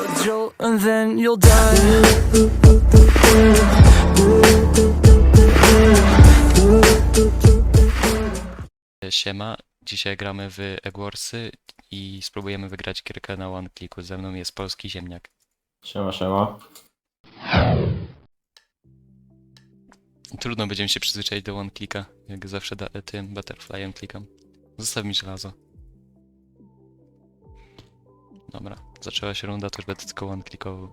a jolt, and then you'll die. Siema, dzisiaj gramy w Eggwarsy i spróbujemy wygrać gierkę na one clicku. Ze mną jest polski ziemniak. Siema, siema. Trudno będziemy się przyzwyczaić do one clicka, jak zawsze da, tym butterflyem klikam. Zostaw mi żelazo. Dobra, zaczęła się runda, to już będę tylko one clickował.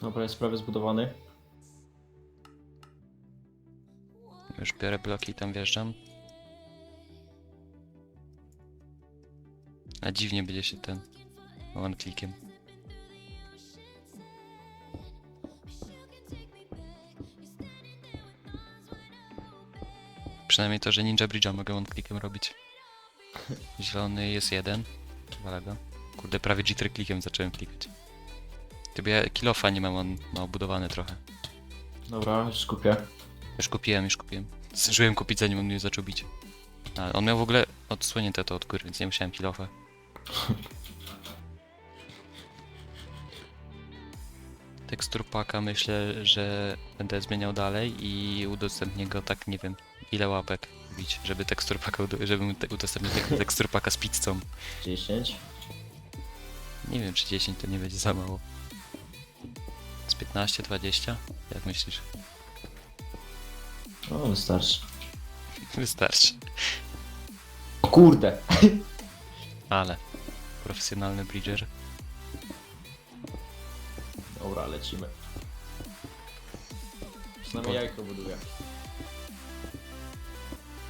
Dobra, jest prawie zbudowany. Już biorę bloki i tam wjeżdżam. A dziwnie będzie się ten one clickiem. Przynajmniej to, że Ninja Bridge'a mogę one clickiem robić. Zielony jest jeden. Wala go. Kurde, prawie G3 clickiem zacząłem klikać. Ja kilofa nie mam, on ma obudowany trochę. Dobra, już skupię. Już kupiłem, już kupiłem. Zdążyłem kupić zanim on mnie zaczął bić. Ale on miał w ogóle odsłonięte to od góry, więc nie musiałem kilofa. Tekstur paka myślę, że będę zmieniał dalej i udostępnię go tak, nie wiem, ile łapek bić, żeby tekstur paka, żebym te, udostępnił tek- tekstur paka z pizzą. 10. Nie wiem, czy 10 to nie będzie za mało. Z 15, 20? Jak myślisz? No, wystarczy. Wystarczy. O kurde! Ale profesjonalny bridger. Dobra, lecimy. Przynajmniej jajko buduję.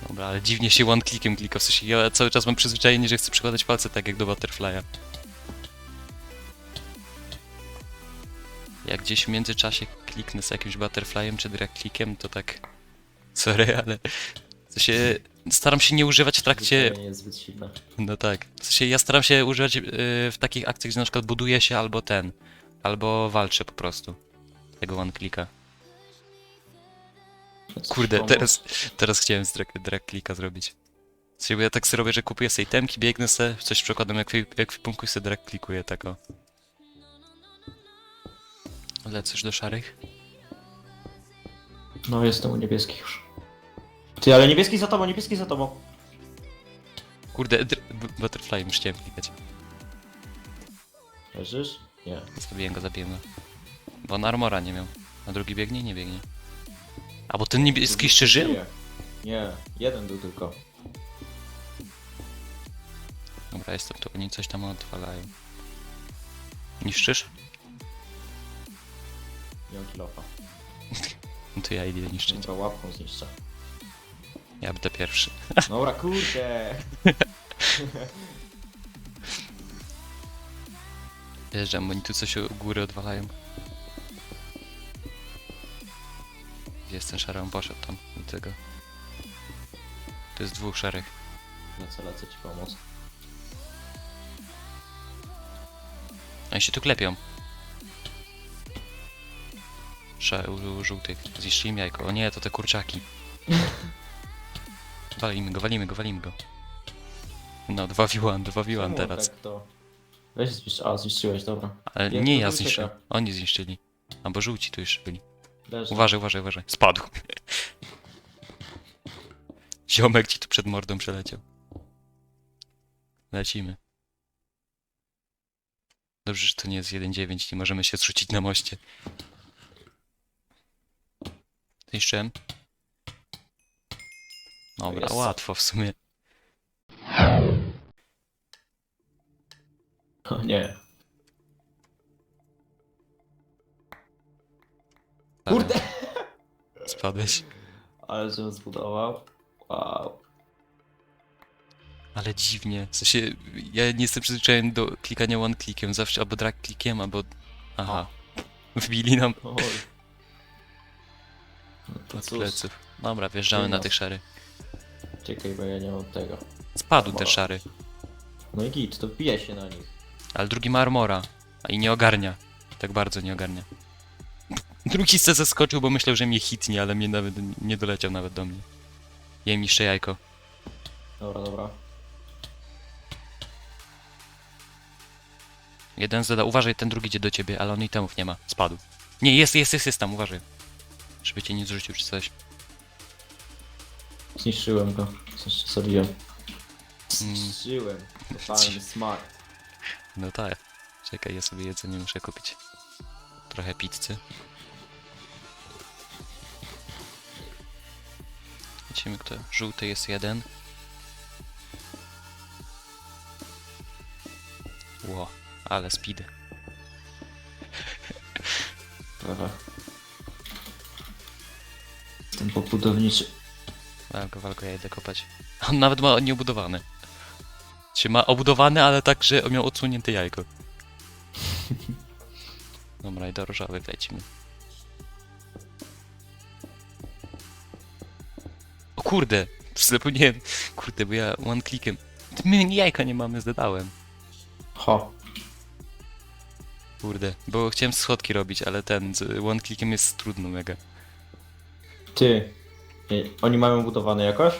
Dobra, ale dziwnie się one clickiem klika, w sensie ja cały czas mam przyzwyczajenie, że chcę przykładać palce tak jak do Butterfly'a. Jak gdzieś w międzyczasie kliknę z jakimś Butterfly'em czy drag clickiem, to tak... Sorry, ale... W sensie staram się nie używać w trakcie... Nie jest zbyt silne. No tak. W sensie ja staram się używać yy, w takich akcjach, gdzie na przykład buduje się albo ten, albo walczy po prostu. Tego one clicka. Kurde, teraz, teraz chciałem z drag, drag clicka zrobić. Bo ja tak sobie robię, że kupuję sobie temki, biegnę sobie, coś przykładem jak, jak w punku sobie drag klikuję, tak o. Lecesz do szarych? No, jestem u niebieskich już. Ty, ale niebieski za tobą, niebieski za tobą. Kurde, dr- butterfly już chciałem klikać. Leżysz? Nie. Zabiłem go, zabiłem go. Bo on armora nie miał. A drugi biegnie? Nie biegnie. A bo ten niebieski jeszcze żył? Nie. Nie, jeden był tylko. Dobra, jestem tu, oni coś tam odwalają. Niszczysz? Nie mam kilofa. No to ja idę niszczyć. Dobra, łapką zniszczę. Ja będę pierwszy. Dobra, kurde! Wjeżdżam, oni tu coś u góry odwalają. Gdzie jest ten szary? On poszedł tam, do tego. To jest dwóch szarych. Lecę, lecę ci pomóc. Oni się tu klepią. Sze, u, u żółtych. Zniszczyli im jajko. O nie, to te kurczaki. Walimy go, walimy go, walimy go. No, 2v1, 2v1 Czemu teraz. Tak to... Weź zniszcz... A, zniszczyłeś, dobra. Ale Jak nie to ja ucieka? zniszczyłem. Oni zniszczyli. Albo żółci tu jeszcze byli. Uważaj, uważaj, uważaj. Spadł. Ziomek ci tu przed mordą przeleciał. Lecimy. Dobrze, że to nie jest 1.9, nie możemy się zrzucić na moście. Zniszczyłem. Dobra, Jest. łatwo w sumie. O nie. Kurde! Spadłeś. Ale żebym zbudował. Wow. Ale dziwnie. W sensie, ja nie jestem przyzwyczajony do klikania one clickiem, zawsze albo drag clickiem, albo... Aha. Wbili nam Oj. No to od cóż. pleców. Dobra, wjeżdżamy na tych szary. Czekaj, bo ja nie mam tego. Spadł ten Armora. szary, No i git, to wbija się na nich. Ale drugi ma armora. A i nie ogarnia. Tak bardzo nie ogarnia. Drugi se zaskoczył, bo myślał, że mnie hitnie, ale mnie nawet nie doleciał nawet do mnie. Jem niższe jajko. Dobra, dobra. Jeden zada, uważaj, ten drugi idzie do ciebie, ale on itemów nie ma. Spadł. Nie, jest, jest, jest, jest tam, uważaj. Żeby cię nie zrzucił czy coś. Zniszczyłem go. Zniszczyłem. Mm. Zniszczyłem. Totalny smak. No tak. Czekaj, ja sobie jedzenie muszę kupić. Trochę pizzy. Widzimy kto. Żółty jest jeden. Ło, ale speed. Dobra. Jestem pobudowniczy. Walko, walko, ja idę kopać. On nawet ma nieobudowany. Czy ma obudowane, ale tak, że miał odsunięte jajko. Dobra, i do różowych lecimy. O kurde! Zapomniałem. Kurde, bo ja one clickiem. My jajka nie mamy, zdadałem. Ho. Kurde, bo chciałem schodki robić, ale ten z one clickiem jest trudno mega. Ty. Ej, Oni mają budowane jakoś?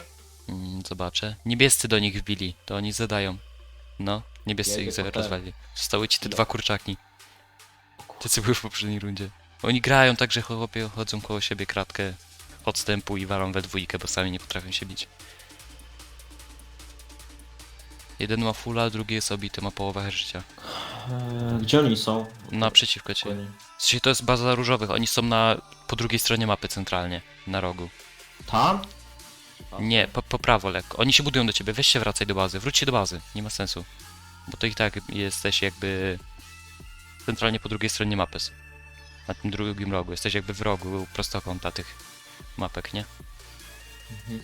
Mm, zobaczę. Niebiescy do nich wbili, to oni zadają. No, niebiescy Ja ich idę za- po ten. rozwali. Zostały ci te No. dwa kurczaki. Te co były w poprzedniej rundzie. Oni grają tak, że chłopie chodzą koło siebie kratkę odstępu i walą we dwójkę, bo sami nie potrafią się bić. Jeden ma fulla, drugi jest obity, ma połowę życia. Eee, gdzie oni są? Naprzeciwko ciebie. Oni- W sensie to jest baza różowych, oni są na po drugiej stronie mapy centralnie, na rogu. Tam? Nie, po, po prawo lekko. Oni się budują do ciebie, weź się wracaj do bazy, wróć się do bazy, nie ma sensu. Bo to i tak jesteś jakby centralnie po drugiej stronie mapy. Na tym drugim rogu, jesteś jakby w rogu prostokąta tych mapek, nie? Mhm.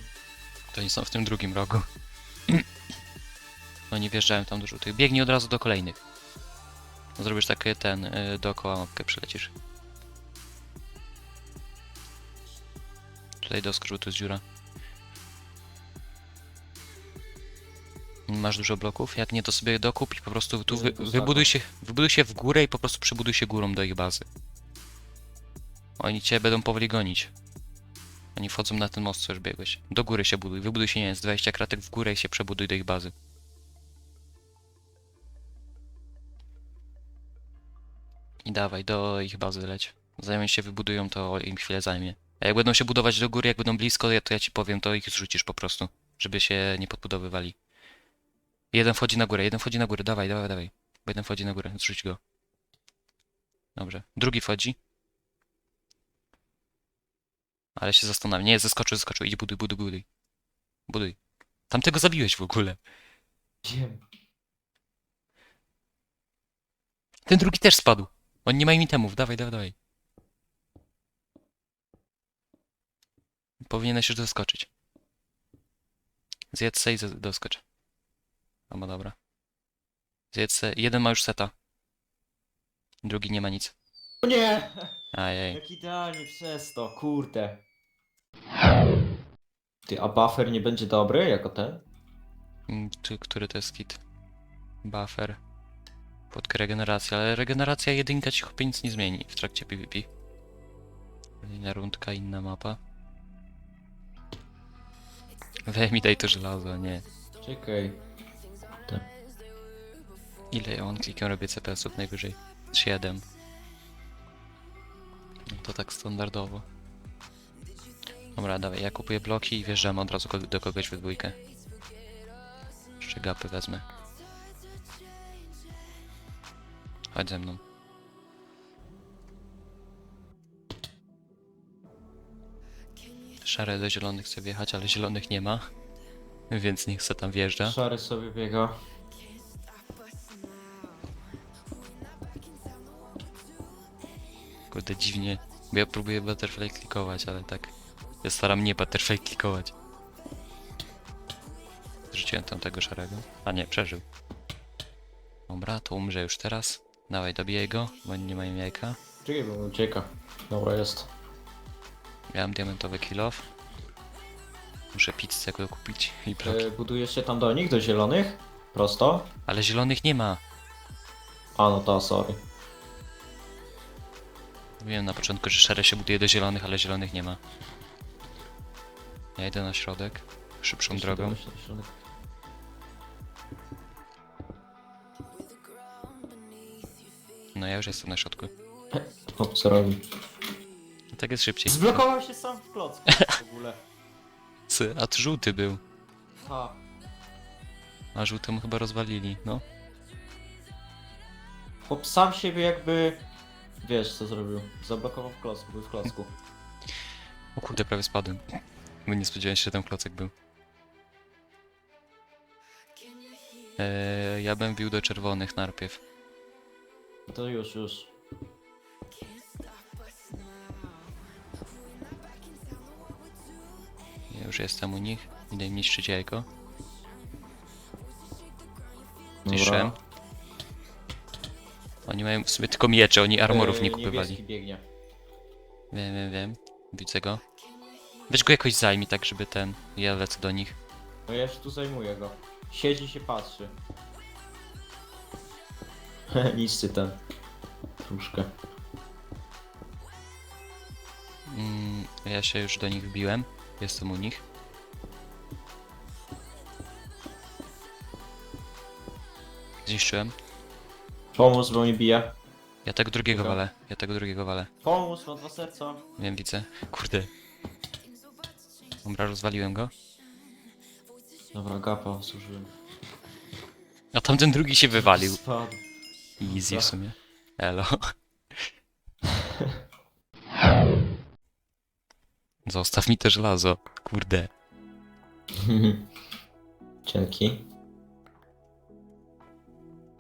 To oni są w tym drugim rogu. Oni wjeżdżają tam do żółtych. Biegnij od razu do kolejnych. Zrobisz takie ten, y, dookoła mapkę przylecisz. Tutaj doskocz, bo tu jest dziura. Masz dużo bloków? Jak nie, to sobie dokup i po prostu tu wy, wybuduj, się, wybuduj się w górę i po prostu przybuduj się górą do ich bazy. Oni cię będą powoli gonić. Oni wchodzą na ten most, co już biegłeś. Do góry się buduj, wybuduj się, nie wiem, z 20 kratek w górę i się przebuduj do ich bazy. I dawaj, do ich bazy leć. Zanim się wybudują, to im chwilę zajmie. A jak będą się budować do góry, jak będą blisko, ja- to ja ci powiem, to ich zrzucisz po prostu. Żeby się nie podbudowywali. Jeden wchodzi na górę, jeden wchodzi na górę, dawaj, dawaj, dawaj. Bo jeden wchodzi na górę, zrzuć go. Dobrze. Drugi wchodzi. Ale się zastanawiam. Nie, zeskoczył, zeskoczył. Idź, buduj, buduj, buduj. Buduj. Tamtego zabiłeś w ogóle. Wiem. Ten drugi też spadł. On nie ma itemów. Dawaj, dawaj, dawaj. Powinieneś już doskoczyć. Zjedz se i z- doskocz. No bo dobra. Zjedz. Jeden ma już seta. Drugi nie ma nic. O nie! Ajej. Jak idealnie przez to, kurde. Ty, a buffer nie będzie dobry jako ten? Mm, Ty, który to jest kit? Buffer. Płotkę regeneracji, ale regeneracja jedynka ci chłopie nic nie zmieni w trakcie PvP. Inna rundka, inna mapa. Weź mi daj to żelazo, nie. Czekaj. Ile ja on klikiem robię CPS-ów najwyżej? 7. No to tak standardowo. Dobra, dawaj, ja kupuję bloki i wjeżdżamy od razu do kogoś we dwójkę. Jeszcze gapy wezmę. Chodź ze mną. Szare do zielonych chce wjechać, ale zielonych nie ma. Więc niech se tam wjeżdża. Szary sobie biega. Kurde, dziwnie. Bo ja próbuję butterfly klikować, ale tak. Ja staram nie butterfly klikować. Zrzuciłem tam tego szarego. A nie, przeżył. Dobra, to umrze już teraz. Dawaj, dobijaj go, bo nie mają jajka. Czekaj, bo mi ucieka. Dobra, jest. Miałem diamentowy kill off. Muszę pizzę jakoś kupić i bloki. E, budujesz się tam do nich, do zielonych? Prosto? Ale zielonych nie ma. A no to, sorry. Wiem na początku, że szare się buduje do zielonych, ale zielonych nie ma. Ja idę na środek, szybszą Jeszcze drogą. dałeś na środek. No ja już jestem na środku. Hop, co robi? Tak jest szybciej. Zblokował się sam w klocku w ogóle. C, A to żółty był. Ha. A żółtemu chyba rozwalili, no. Chłop sam siebie jakby... Wiesz co zrobił? Zablokował w klocku, był w klocku. O kurde, prawie spadłem. Bo nie spodziewałem się, że tam klocek był. Eee, ja bym bił do czerwonych najpierw. To już, już. Już jestem u nich. Idę im niszczyć jajko. Zniszczyłem. Oni mają w sumie tylko miecze, oni armorów nie Yy, kupywali. Biegnie. Wiem, wiem, wiem. Widzę go. Weź go jakoś zajmij tak, żeby ten... Ja lecę do nich. No ja już tu zajmuję go. Siedzi i się patrzy. Niszczy ten. Truszkę. Mm, ja się już do nich wbiłem. Jestem u nich. Zniszczyłem. Pomóż, bo mnie bije. Ja tego drugiego Dobra. walę. Ja tego drugiego walę. Pomóż, ma dwa serca. Wiem, widzę. Kurde. Dobra, rozwaliłem go. Dobra, gapa zużyłem. A tamten drugi się wywalił. Spadł. Easy w sumie. Elo. Zostaw mi te żelazo. Kurde. Dzięki.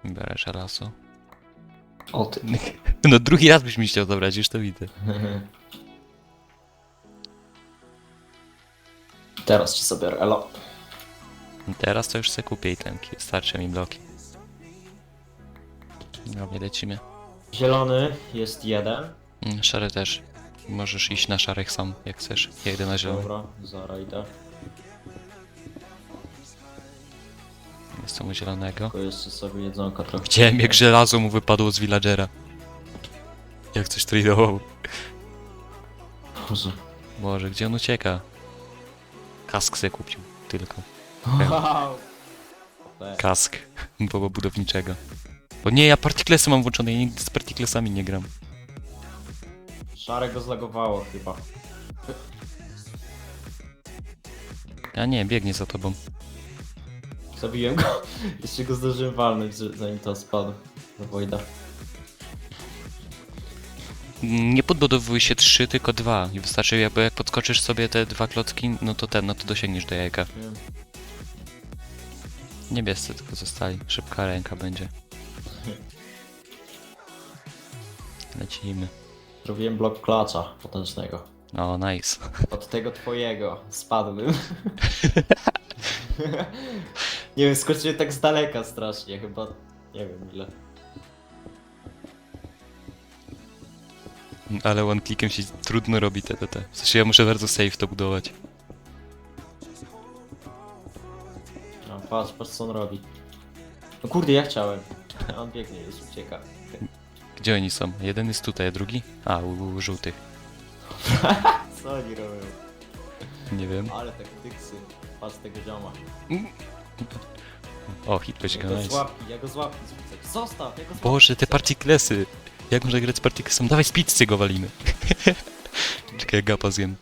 Biorę żelazo. O ty. No drugi raz byś mi chciał zabrać, już to widzę. Teraz ci sobie elo. Teraz to już sobie kupię itemki. Starczy mi bloki. Dobra, lecimy. Zielony jest jeden. Mm, Szary też. Możesz iść na szarych sam, jak chcesz. Ja idę na zielony. Dobra, zara idę. Jestem u zielonego. Tylko jeszcze sobie jedzonka trochę. Widziałem jak żelazo mu wypadło z villagera. Jak coś tradeował. Boże. Boże, gdzie on ucieka? Kask se kupił, tylko. Wow. Kask. Było budowniczego. Bo nie, ja partiklesy mam włączone, ja nigdy z partiklesami nie gram. Szare go zlagowało chyba. A nie, biegnie za tobą. Zabiłem go. Jeszcze go zdążyłem walnąć, zanim to spadł. Do Wojda. Nie podbudowuj się trzy, tylko dwa. I wystarczy jakby jak podskoczysz sobie te dwa klocki, no to ten, no to dosięgniesz do jajka. Wiem. Niebiescy tylko zostali. Szybka ręka będzie. Lecimy. Zrobiłem blok klacza potężnego. O, nice. Od tego twojego spadłem. nie wiem, skoczyłem tak z daleka strasznie, chyba nie wiem ile. Ale one clickiem się trudno robi te, te, te. W sensie ja muszę bardzo safe to budować. No, patrz, patrz co on robi. No kurde, ja chciałem. A on biegnie, już ucieka. Gdzie oni są? Jeden jest tutaj, a drugi? A, u, u żółtych. Co oni robią? Nie wiem. Ale tak tyksy. Patrz tego zioma. O, hitbać Ja go, nice. łapki, ja go z łapki zrzucę. Zostaw, ja go z łapki Boże, te partiklesy! Jak można grać z partiklesem? Dawaj z pizzy go walimy. Czekaj, gapa zjem.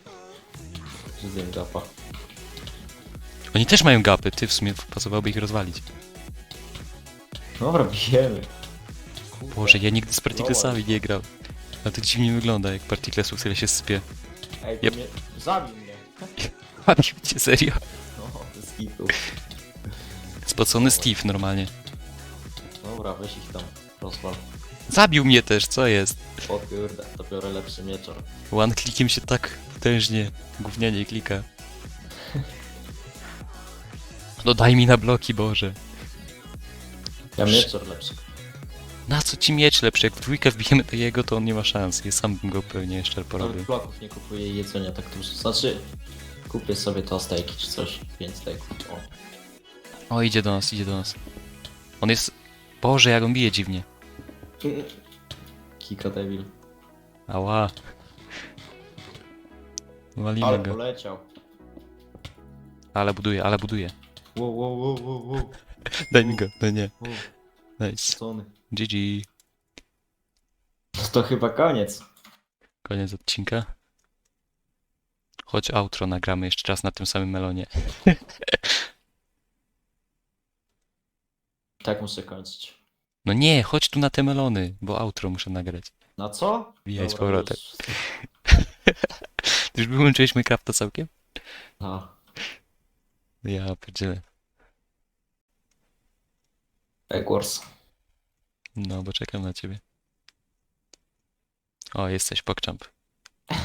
Zjem gapa. Oni też mają gapy, ty w sumie pasowałoby ich rozwalić. Dobra, bijemy. Boże, ja nigdy z partiklesami nie grał. A to dziwnie wygląda, jak partiklesów tyle się sypie. Ej, Jep. mnie... zabił mnie. Bawił cię, serio? No, kitu. Spocony Steve normalnie. Dobra, weź ich tam. Rozwal. Zabił mnie też, co jest? O kurde, to biorę lepszy mieczor. One clickiem się tak potężnie gównianie klika. No daj mi na bloki, Boże. Ja mieczor lepszy. Na co ci mieć lepszy? Jak w dwójkę wbijemy do jego, to on nie ma szans. Ja sam bym go pewnie jeszcze porobił. Nawet bloków nie kupuję i jedzenia tak dużo. Znaczy, kupię sobie to stejki czy coś. 5 stejków. O. O, idzie do nas, idzie do nas. On jest... Boże, jak on bije dziwnie. Kika debil. Ała. Walimy Ale go. poleciał. Ale buduje, ale buduje. Wow, wow, wow, wow, wow. Daj mi go, no nie. wow. Nice. Sony. GG. To chyba koniec. Koniec odcinka. Choć outro nagramy jeszcze raz na tym samym melonie. Tak muszę kończyć. No nie, chodź tu na te melony, bo outro muszę nagrać. Na co? Wbijaj z Dobra, powrotem. już. Wyłączyłeś Minecrafta całkiem? No. Ja pierdzielę. Egwars. No, bo czekam na ciebie. O, jesteś pokczamp.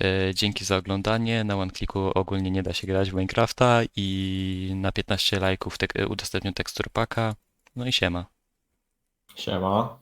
E, Dzięki za oglądanie. Na OneClicku ogólnie nie da się grać w Minecrafta i na 15 lajków tek- udostępnię tekstur paka. No i siema. Siema.